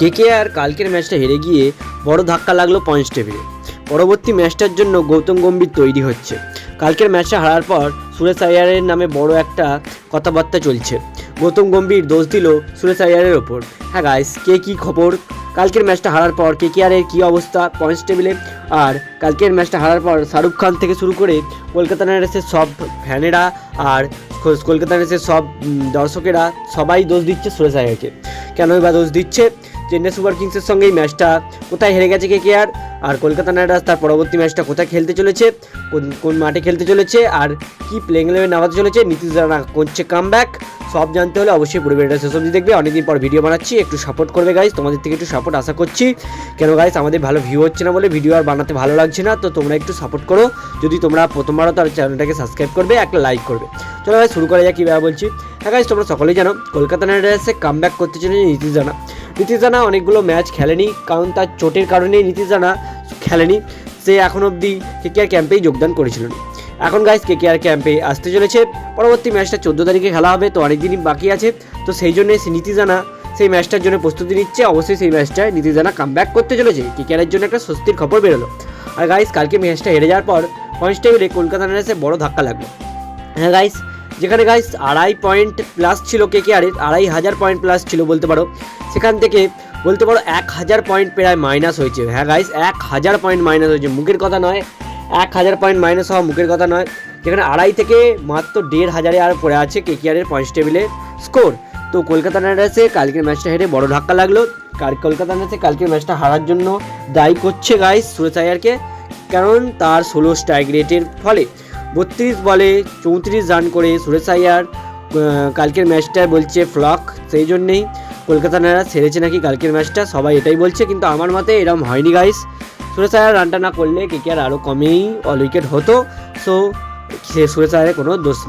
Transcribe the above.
কেকে আর কালকের ম্যাচটা হেরে গিয়ে বড় ধাক্কা লাগল পয়েন্টস টেবিলে পরবর্তী ম্যাচটার জন্য গৌতম গম্ভীর তৈরি হচ্ছে। কালকের ম্যাচটা হারার পর সুরেশ আয়ারের নামে বড় একটা কথাবার্তা চলছে। গৌতম গম্ভীর দোষ দিল সুরেশ আয়ারের ওপর। হ্যাঁ গাইস কে কী খবর? কালকের ম্যাচটা হারার পর কে কে অবস্থা পয়েন্টস টেবিলে আর কালকের ম্যাচটা হারার পর শাহরুখ খান থেকে শুরু করে কলকাতা নাইট রাইডার্সের সব ফ্যানেরা আর কলকাতা নাইট রাইডার্সের সব দর্শকেরা সবাই দোষ দিচ্ছে সুরেশ আয়ারকে। কেনই বা দোষ দিচ্ছে? চেন্নাই সুপার কিংসের সঙ্গে এই ম্যাচটা কোথায় হেরে গেছে কে কে আর কলকাতা নাইট রাইডার্স তার পরবর্তী ম্যাচটা কোথায় খেলতে চলেছে? কোন কোন মাঠে খেলতে চলেছে? আর কি প্লেইং ইলেভেন নামাতে চলেছে? নীতিশ রানা করছে কাম সব জানতে হলে অবশ্যই পুরো ভিডিওটা শেষ অবধি দেখবে। অনেকদিন পর ভিডিও বানাচ্ছি। একটু সাপোর্ট করবে গাইজ তোমাদের থেকে একটু সাপোর্ট আশা করছি। কেন গাইজ আমাদের ভালো ভিউ হচ্ছে না বলে ভিডিও আর বানাতে ভালো লাগছে না। তো তোমরা একটু সাপোর্ট করো। যদি তোমরা প্রথমবারও তার চ্যানেলটাকে সাবস্ক্রাইব করবে, একটা লাইক করবে। চলো ভাই শুরু করা যাক। কীভাবে বলছি? হ্যাঁ গাইজ তোমরা সকলেই জানো, কলকাতা নাইট রাইডার্সে কাম করতে চলেছে নীতিশ রানা নীতিশ রানা অনেকগুলো ম্যাচ খেলেনি, কারণ তার চোটের কারণেই নীতিশ রানা খেলেনি। সে এখন অবধি কেকেআর ক্যাম্পেই যোগদান করেছিল। এখন গাইজ কেকেআর ক্যাম্পে আসতে চলেছে। পরবর্তী ম্যাচটা চোদ্দ তারিখে খেলা হবে, তো অনেক দিনই বাকি আছে। তো সেই জন্যে নীতি জানা সেই ম্যাচটার জন্য প্রস্তুতি নিচ্ছে। অবশ্যই সেই ম্যাচটায় নীতিজানা কাম ব্যাক করতে চলেছে। কেকেআরের জন্য একটা স্বস্তির খবর বেরোলো। আর গাইজ কালকে ম্যাচটা হেরে যাওয়ার পর পয়েন্টস টেবিলে কলকাতা নাইট বড় ধাক্কা লাগল। হ্যাঁ গাইস যেখানে গাইস আড়াই পয়েন্ট প্লাস ছিল কে কে আরের আড়াই হাজার পয়েন্ট প্লাস ছিল বলতে পারো। সেখান থেকে বলতে পারো এক হাজার পয়েন্ট প্রায় মাইনাস হয়েছে। হ্যাঁ গাইস এক হাজার পয়েন্ট মাইনাস হয়েছে। মুখের কথা নয়, এক হাজার পয়েন্ট মাইনাস হওয়া মুখের কথা নয়। যেখানে আড়াই থেকে মাত্র দেড় হাজারে আর পড়ে আছে কে কেআরের পয়েন্টস টেবিলে স্কোর তো কলকাতা নাইট রাইডার্সে কালকের ম্যাচটা হেরে বড় ধাক্কা লাগল। কাল কলকাতা নাইট রাইডার্সে কালকের ম্যাচটা হারার জন্য দায়ী করছে গাইস সুরেশ আয়ারকে কারণ তার ষোলো স্ট্রাইক রেটের ফলে। বত্রিশ বলে চৌত্রিশ রান করে সুরেশ আয়ার কালকের ম্যাচটা বলছে ফ্লক, সেই জন্যেই কলকাতা নাইট সেরেছে নাকি কালকের ম্যাচটা, সবাই এটাই বলছে, কিন্তু আমার মতে এরম হয়নি গাইস সুরেশ আয়ার রানটা না করলে কে কে আর আরও কমেই অল উইকেট হতো সো সে সুরেশ আয়ারের কোনো দোষ নেই।